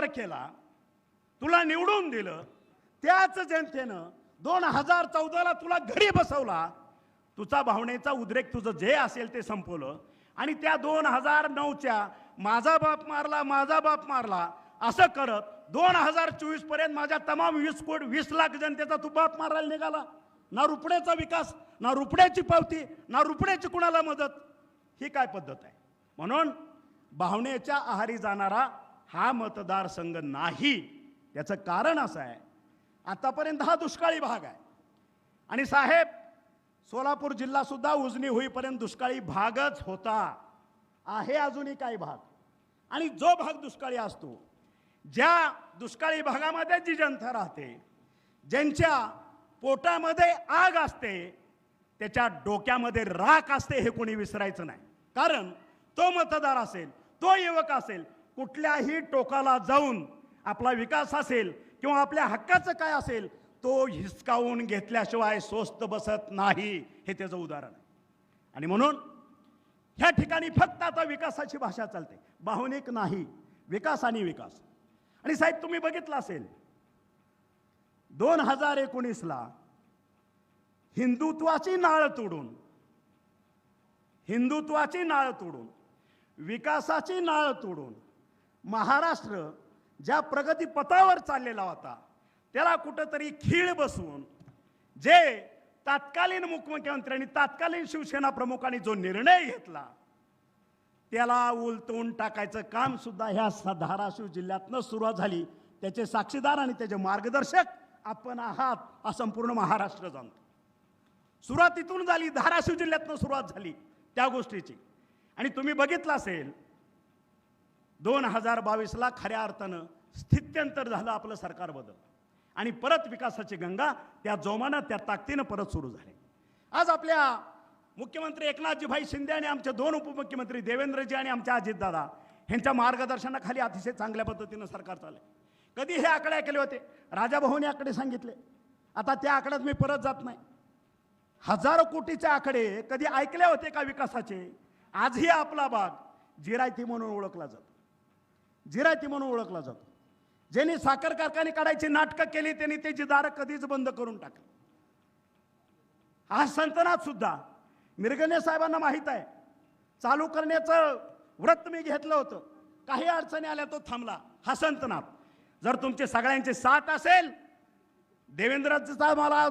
आमदार केला तुला निवडून दिलं त्याच जनतेनं दोन हजार चौदाला तुला घरी बसवला. तुझा भावनेचा उद्रेक तुझं जे असेल ते संपवलं. आणि त्या दोन हजार नऊच्या माझा बाप मारला माझा बाप मारला असं करत दोन हजार चोवीसपर्यंत माझ्या तमाम वीस कोट वीस लाख जनतेचा तू बाप मारायला निघाला. ना रुपड्याचा विकास ना रुपड्याची पावती ना रुपड्याची कुणाला मदत? ही काय पद्धत आहे? म्हणून भावनेच्या आहारी जाणारा हा मतदारसंघ नाही. याचं कारण असं आहे. आतापर्यंत हा दुष्काळी भाग आहे. आणि साहेब सोलापूर जिल्हासुद्धा उजनी होईपर्यंत दुष्काळी भागच होता. आहे अजूनही काही भाग. आणि जो भाग दुष्काळी असतो ज्या दुष्काळी भागामध्ये जी जनता राहते ज्यांच्या पोटामध्ये आग असते त्याच्या डोक्यामध्ये राख असते हे कोणी विसरायचं नाही. कारण तो मतदार असेल तो युवक असेल कुठल्याही टोकाला जाऊन आपला विकास असेल किंवा आपल्या हक्काचं काय असेल तो हिसकावून घेतल्याशिवाय स्वस्त बसत नाही. हे त्याचं उदाहरण आहे. आणि म्हणून ह्या ठिकाणी फक्त आता विकासाची भाषा चालते. भावनिक नाही विकास आणि विकास. आणि साहेब तुम्ही बघितलं असेल दोन हजार एकोणीसला हिंदुत्वाची नाळ तोडून हिंदुत्वाची नाळ तोडून विकासाची नाळ तोडून महाराष्ट्र ज्या प्रगतीपथावर चाललेला होता त्याला कुठंतरी खीळ बसवून जे तत्कालीन मुख्यमंत्र्यांनी तत्कालीन शिवसेना प्रमुखांनी जो निर्णय घेतला त्याला उलटून टाकायचं काम सुद्धा ह्या स- धाराशिव जिल्ह्यातनं सुरुवात झाली. त्याचे साक्षीदार आणि त्याचे मार्गदर्शक आपण आहात हा संपूर्ण महाराष्ट्र जाणतो. सुरुवात इथून झाली धाराशिव जिल्ह्यातनं सुरुवात झाली त्या गोष्टीची. आणि तुम्ही बघितलं असेल दोन हजार बावीसला खऱ्या अर्थानं स्थित्यंतर झालं आपलं सरकार बदल. आणि परत विकासाची गंगा त्या जोमानं त्या ताकदीनं परत सुरू झाली. आज आपल्या मुख्यमंत्री एकनाथजीभाई शिंदे आणि आमचे दोन उपमुख्यमंत्री देवेंद्रजी आणि आमच्या अजितदादा ह्यांच्या मार्गदर्शनाखाली अतिशय चांगल्या पद्धतीनं सरकार चाललं कधी हे आकडे ऐकले होते? राजाभाऊने आकडे सांगितले. आता त्या आकड्यात मी परत जात नाही. हजारो कोटीचे आकडे कधी ऐकले होते का विकासाचे? आजही आपला भाग जिरायती म्हणून ओळखला जातो. जिरायती म्हणून ओळखला जातो. ज्यांनी साखर कारखाने काढायची नाटकं केली त्यांनी त्याची दारं कधीच बंद करून टाकली. हा संतनात सुद्धा मिरगणे साहेबांना माहीत आहे चालू करण्याचं व्रत मी घेतलं होतं. काही अडचणी आल्या तो थांबला. हा संतनाथ. जर तुमचे सगळ्यांचे साथ असेल देवेंद्रचा मला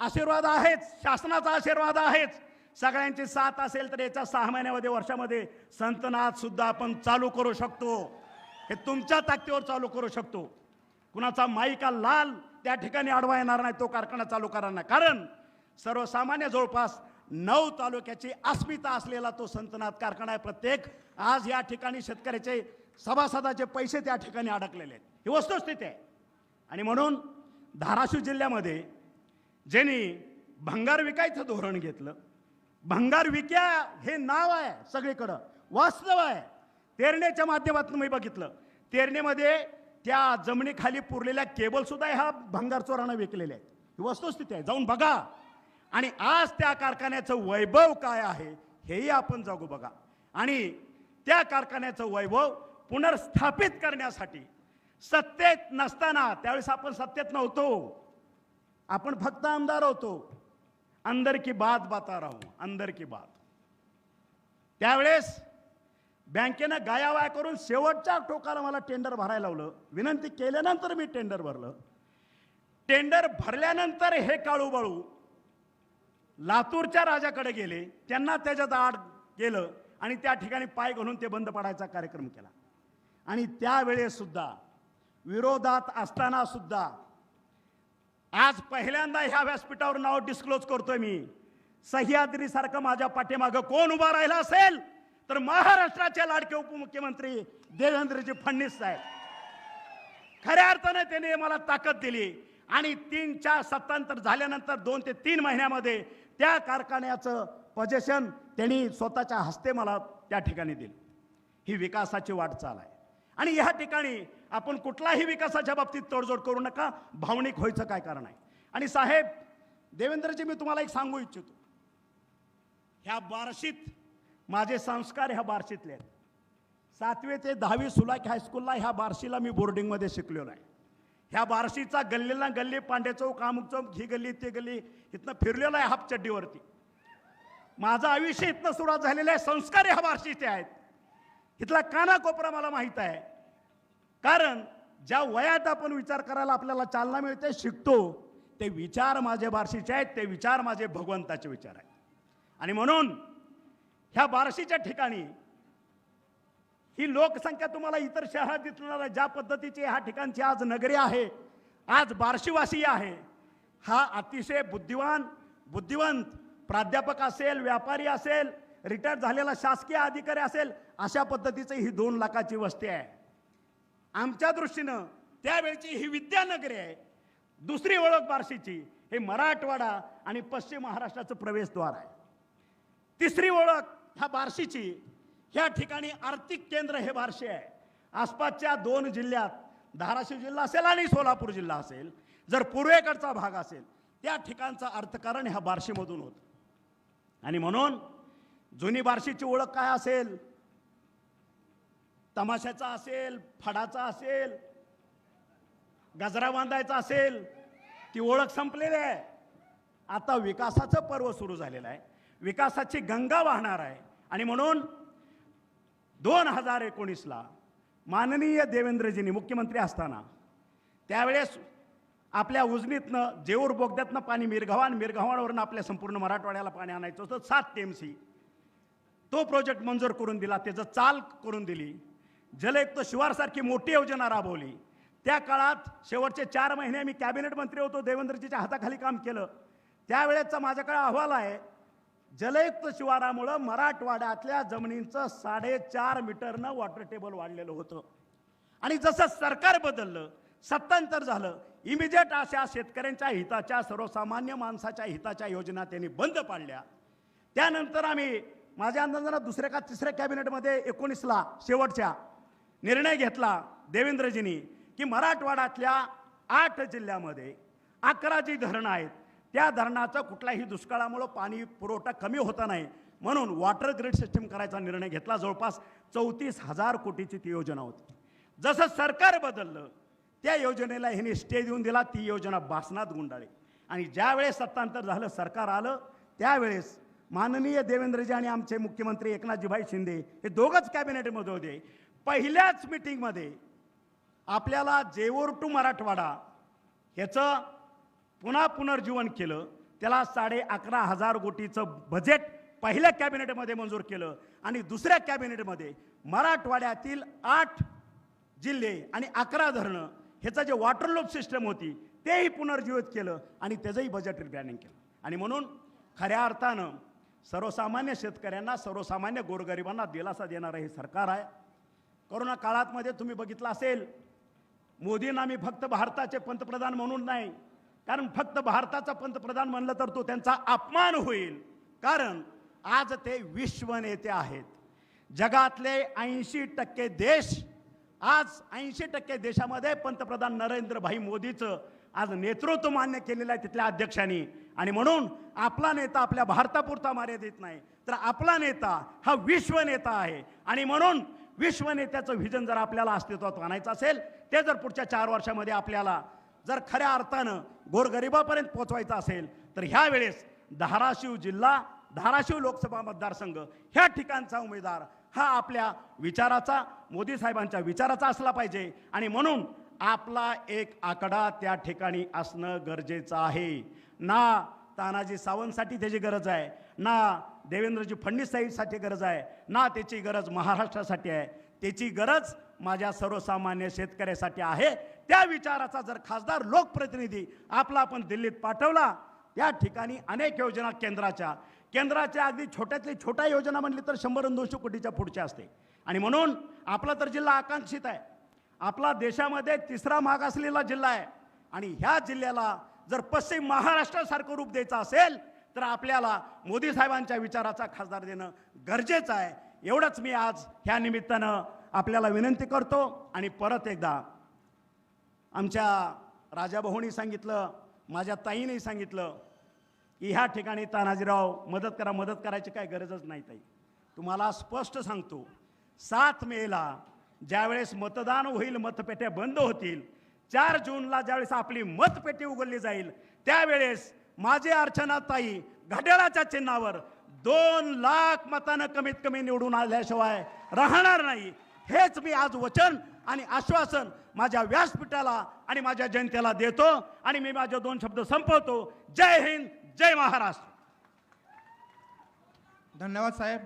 आशीर्वाद आहेच शासनाचा आशीर्वाद आहेच. सगळ्यांची साथ असेल तर याच्या सहा महिन्यामध्ये वर्षामध्ये संतनाथ सुद्धा आपण चालू करू शकतो. हे तुमच्या ताकदीवर चालू करू शकतो. कुणाचा माईका लाल त्या ठिकाणी अडवा येणार नाही तो कारखाना चालू करणार नाही. कारण सर्वसामान्य जवळपास नऊ तालुक्याची अस्मिता असलेला तो संतनाथ कारखाना आहे. प्रत्येक आज या ठिकाणी शेतकऱ्याचे सभासदाचे पैसे त्या ठिकाणी अडकलेले आहेत. ही वस्तुस्थिती आहे. आणि म्हणून धाराशिव जिल्ह्यामध्ये ज्यांनी भंगार विकायचं धोरण घेतलं भंगार विक्या हे नाव आहे सगळीकडं. वास्तव आहे. तेरणेच्या माध्यमातून मी बघितलं. तेरणेमध्ये त्या जमिनीखाली पुरलेल्या केबल सुद्धा ह्या भंगार चोरानं विकलेल्या आहेत. ही वस्तुस्थिती आहे. जाऊन बघा. आणि आज त्या कारखान्याचं वैभव काय आहे हेही आपण जागू बघा. आणि त्या कारखान्याचं वैभव पुनर्स्थापित करण्यासाठी सत्तेत नसताना त्यावेळेस आपण सत्तेत नव्हतो. आपण फक्त आमदार होतो. अंदर की बात बाता राहू अंदर की बात। त्यावेळेस बँकेनं गायावाया करून शेवटच्या टोकाला मला टेंडर भरायला लावलं. विनंती केल्यानंतर मी टेंडर भरलं. टेंडर भरल्यानंतर हे काळूबाळू लातूरच्या राजाकडे गेले. त्यांना त्याच्यात आड गेलं आणि त्या ठिकाणी पाय घालून ते बंद पडायचा कार्यक्रम केला. आणि त्यावेळेस सुद्धा विरोधात असताना सुद्धा आज पहिल्यांदा ह्या व्यासपीठावर नाव डिस्क्लोज करतोय मी. सह्याद्रीसारखं माझ्या पाठीमागं कोण उभा राहिला असेल? तर महाराष्ट्राचे लाडके उपमुख्यमंत्री देवेंद्रजी फडणवीस साहेब. खऱ्या अर्थाने त्याने मला ताकद दिली. आणि तीनच्या सत्तांतर झाल्यानंतर दोन ते तीन महिन्यामध्ये त्या कारखान्याचं पजेशन त्यांनी स्वतःच्या हस्ते मला त्या ठिकाणी दिलं. ही विकासाची वाटचाल आहे. आणि ह्या ठिकाणी आपण कुठलाही विकासाच्या बाबतीत तडजोड करू नका. भावनिक व्हायचं काय कारण आहे? आणि साहेब देवेंद्रजी मी तुम्हाला एक सांगू इच्छितो. ह्या बार्शीत माझे संस्कार ह्या बार्शीतले आहेत. सातवी ते दहावी सुलाक हायस्कूलला ह्या बार्शीला मी बोर्डिंगमध्ये शिकलेलो आहे. ह्या बार्शीचा गल्लीला गल्ली पांडे चौक अमुक चौक ही गल्ली ते गल्ली इथनं फिरलेलो आहे हाफ चड्डीवरती माझं आयुष्य इथनं सुरुवात झालेलं आहे. संस्कार ह्या बार्शीचे आहेत. इथला कानाकोपरा मला माहीत आहे. कारण ज्या वयात आपण विचार करायला आपल्याला चालना मिळते शिकतो ते विचार माझे बार्शीचे आहेत ते विचार माझे भगवंताचे विचार आहेत. आणि म्हणून ह्या बार्शीच्या ठिकाणी ही लोकसंख्या तुम्हाला इतर शहरात दिसणार आहे ज्या पद्धतीची ह्या ठिकाणची आज नगरी आहे आज बार्शीवासी आहे हा अतिशय बुद्धिवान बुद्धिवंत प्राध्यापक असेल व्यापारी असेल रिटायर झालेला शासकीय अधिकारी असेल अशा पद्धतीचं ही दोन लाखाची वस्ती आहे. आमच्या दृष्टीनं त्यावेळची ही विद्यानगरी आहे. दुसरी ओळख बार्शीची हे मराठवाडा आणि पश्चिम महाराष्ट्राचं प्रवेशद्वार आहे. तिसरी ओळख ह्या बार्शीची ह्या ठिकाणी आर्थिक केंद्र हे बार्शी आहे. आसपासच्या दोन जिल्ह्यात धाराशिव जिल्हा असेल आणि सोलापूर जिल्हा असेल जर पूर्वेकडचा भाग असेल त्या ठिकाणचं अर्थकारण ह्या बार्शीमधून होतं. आणि म्हणून जुनी बार्शीची ओळख काय असेल? तमाशाचा असेल फडाचा असेल गजरा बांधायचा असेल ती ओळख संपलेली आहे. आता विकासाचं पर्व सुरू झालेलं आहे. विकासाची गंगा वाहणार आहे. आणि म्हणून दोन हजार एकोणीसला माननीय देवेंद्रजींनी मुख्यमंत्री असताना त्यावेळेस आपल्या उजनीतनं जेऊर बोगद्यातनं पाणी मिरघवान मिरगावांवरून आपल्या संपूर्ण मराठवाड्याला पाणी आणायचं होतं सात टी एम सी तो प्रोजेक्ट मंजूर करून दिला त्याचं चाल करून दिली. जलयुक्त शिवारसारखी मोठी योजना राबवली. त्या काळात शेवटचे चार महिने मी कॅबिनेट मंत्री होतो देवेंद्रजीच्या हाताखाली काम केलं. त्यावेळेचा माझ्याकडे अहवाल आहे जलयुक्त शिवारामुळं मराठवाड्यातल्या जमिनींचं साडेचार मीटरनं वॉटर टेबल वाढलेलं होतं. आणि जसं सरकार बदललं सत्तांतर झालं इमिजिएट अशा शेतकऱ्यांच्या हिताच्या सर्वसामान्य माणसाच्या हिताच्या योजना त्यांनी बंद पाडल्या. त्यानंतर आम्ही माझ्या अंदाजानं दुसऱ्या का तिसऱ्या कॅबिनेटमध्ये एकोणीसला शेवटच्या निर्णय घेतला देवेंद्रजींनी की मराठवाड्यातल्या आठ जिल्ह्यामध्ये अकरा जी धरणं आहेत. त्या धरणाचं कुठल्याही दुष्काळामुळं पाणी पुरवठा कमी होता नाही. म्हणून वॉटर ग्रिड सिस्टीम करायचा निर्णय घेतला. जवळपास चौतीस हजार कोटीची ती योजना होती. जसं सरकार बदललं त्या योजनेला ह्यांनी स्टे देऊन दिला. ती योजना बासनात गुंडाळी. आणि ज्यावेळेस सत्तांतर झालं सरकार आलं त्यावेळेस माननीय देवेंद्रजी आणि आमचे मुख्यमंत्री एकनाथजीभाई शिंदे हे दोघंच कॅबिनेटमध्ये होते. पहिल्याच मिटिंगमध्ये आपल्याला जेवोर टू मराठवाडा ह्याचं पुन्हा पुनर्जीवन केलं. त्याला साडे अकरा हजार कोटीचं बजेट पहिल्या कॅबिनेटमध्ये मंजूर केलं. आणि दुसऱ्या कॅबिनेटमध्ये मराठवाड्यातील आठ जिल्हे आणि अकरा धरणं ह्याचं जे वॉटर लोप सिस्टम होती तेही पुनर्जीवित केलं आणि त्याचंही बजेट रिप्लॅनिंग केलं. आणि म्हणून खऱ्या अर्थानं सर्वसामान्य शेतकऱ्यांना सर्वसामान्य गोरगरिबांना दिलासा देणारं हे सरकार आहे. कोरोना काळातमध्ये तुम्ही बघितलं असेल मोदींना मी फक्त भारताचे पंतप्रधान म्हणून नाही कारण फक्त भारताचा पंतप्रधान म्हणलं तर तो त्यांचा अपमान होईल. कारण आज ते विश्वनेते आहेत. जगातले ऐंशी टक्के देश आज ऐंशी टक्के देशामध्ये पंतप्रधान नरेंद्रभाई मोदीचं आज नेतृत्व मान्य केलेलं आहे तिथल्या अध्यक्षांनी. आणि म्हणून आपला नेता आपल्या भारतापुरता मर्यादित नाही. तर आपला नेता हा विश्व नेता आहे. आणि म्हणून विश्व नेत्याचं व्हिजन जर आपल्याला अस्तित्वात आणायचं असेल ते जर पुढच्या चार वर्षामध्ये आपल्याला जर खऱ्या अर्थानं गोरगरिबापर्यंत पोचवायचं असेल तर ह्यावेळेस धाराशिव जिल्हा धाराशिव लोकसभा मतदारसंघ ह्या ठिकाणचा उमेदवार हा आपल्या विचाराचा मोदी साहेबांच्या विचाराचा असला पाहिजे. आणि म्हणून आपला एक आकडा त्या ठिकाणी असणं गरजेचं आहे. ना तानाजी सावंतसाठी त्याची गरज आहे ना देवेंद्रजी फडणवीस साहेबसाठी गरज आहे ना त्याची गरज महाराष्ट्रासाठी आहे. त्याची गरज माझ्या सर्वसामान्य शेतकऱ्यासाठी आहे. त्या विचाराचा जर खासदार लोकप्रतिनिधी आपला आपण दिल्लीत पाठवला त्या ठिकाणी अनेक योजना केंद्राच्या केंद्राच्या अगदी छोट्यातली छोट्या योजना म्हणली तर शंभर दोनशे कोटीच्या पुढच्या असते. आणि म्हणून आपला तर जिल्हा आकांक्षित आहे. आपला देशामध्ये तिसरा मागासलेला जिल्हा आहे. आणि ह्या जिल्ह्याला जर पश्चिम महाराष्ट्रासारखं रूप द्यायचं असेल तर आपल्याला मोदी साहेबांच्या विचाराचा खासदार देणं गरजेचं आहे. एवढंच मी आज ह्या निमित्तानं आपल्याला विनंती करतो आणि परत एकदा आमच्या राजाभाऊनी सांगितलं माझ्या ताईने सांगितलं की ह्या ठिकाणी तानाजीराव मदत करा मदत करायची काय गरजच नाही ताई. तुम्हाला स्पष्ट सांगतो सात मेला ज्यावेळेस मतदान होईल मतपेट्या बंद होतील चार जूनला ज्यावेळेस आपली मतपेटी उघडली जाईल त्यावेळेस माझे अर्चनाताई घड्याळाच्या चिन्हावर दोन लाख मतानं कमीत कमी निवडून आल्याशिवाय राहणार नाही. हेच मी आज वचन आणि आश्वासन माझ्या व्यासपीठाला आणि माझ्या जनतेला देतो आणि मी माझे दोन शब्द संपवतो. जय हिंद जय महाराष्ट्र. धन्यवाद साहेब.